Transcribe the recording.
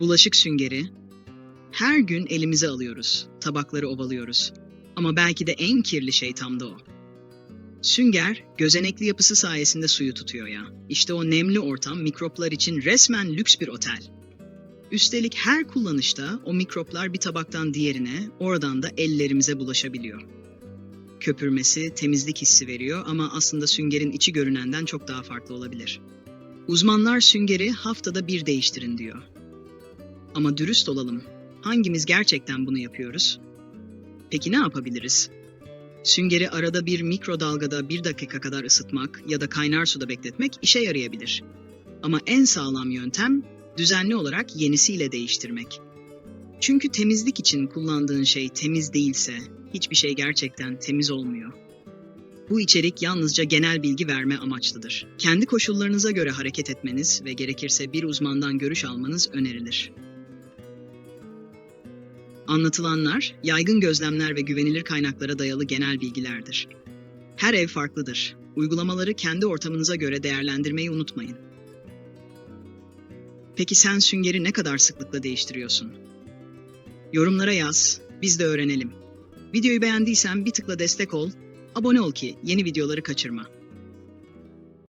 Bulaşık süngeri. Her gün elimize alıyoruz, tabakları ovalıyoruz. Ama belki de en kirli şey tam da o. Sünger, gözenekli yapısı sayesinde suyu tutuyor ya. İşte o nemli ortam mikroplar için resmen lüks bir otel. Üstelik her kullanışta o mikroplar bir tabaktan diğerine, oradan da ellerimize bulaşabiliyor. Köpürmesi, temizlik hissi veriyor ama aslında süngerin içi görünenden çok daha farklı olabilir. Uzmanlar süngeri haftada bir değiştirin diyor. Ama dürüst olalım. Hangimiz gerçekten bunu yapıyoruz? Peki ne yapabiliriz? Süngeri arada bir mikrodalgada bir dakika kadar ısıtmak ya da kaynar suda bekletmek işe yarayabilir. Ama en sağlam yöntem düzenli olarak yenisiyle değiştirmek. Çünkü temizlik için kullandığın şey temiz değilse hiçbir şey gerçekten temiz olmuyor. Bu içerik yalnızca genel bilgi verme amaçlıdır. Kendi koşullarınıza göre hareket etmeniz ve gerekirse bir uzmandan görüş almanız önerilir. Anlatılanlar, yaygın gözlemler ve güvenilir kaynaklara dayalı genel bilgilerdir. Her ev farklıdır. Uygulamaları kendi ortamınıza göre değerlendirmeyi unutmayın. Peki sen süngeri ne kadar sıklıkla değiştiriyorsun? Yorumlara yaz, biz de öğrenelim. Videoyu beğendiysen bir tıkla destek ol, abone ol ki yeni videoları kaçırma.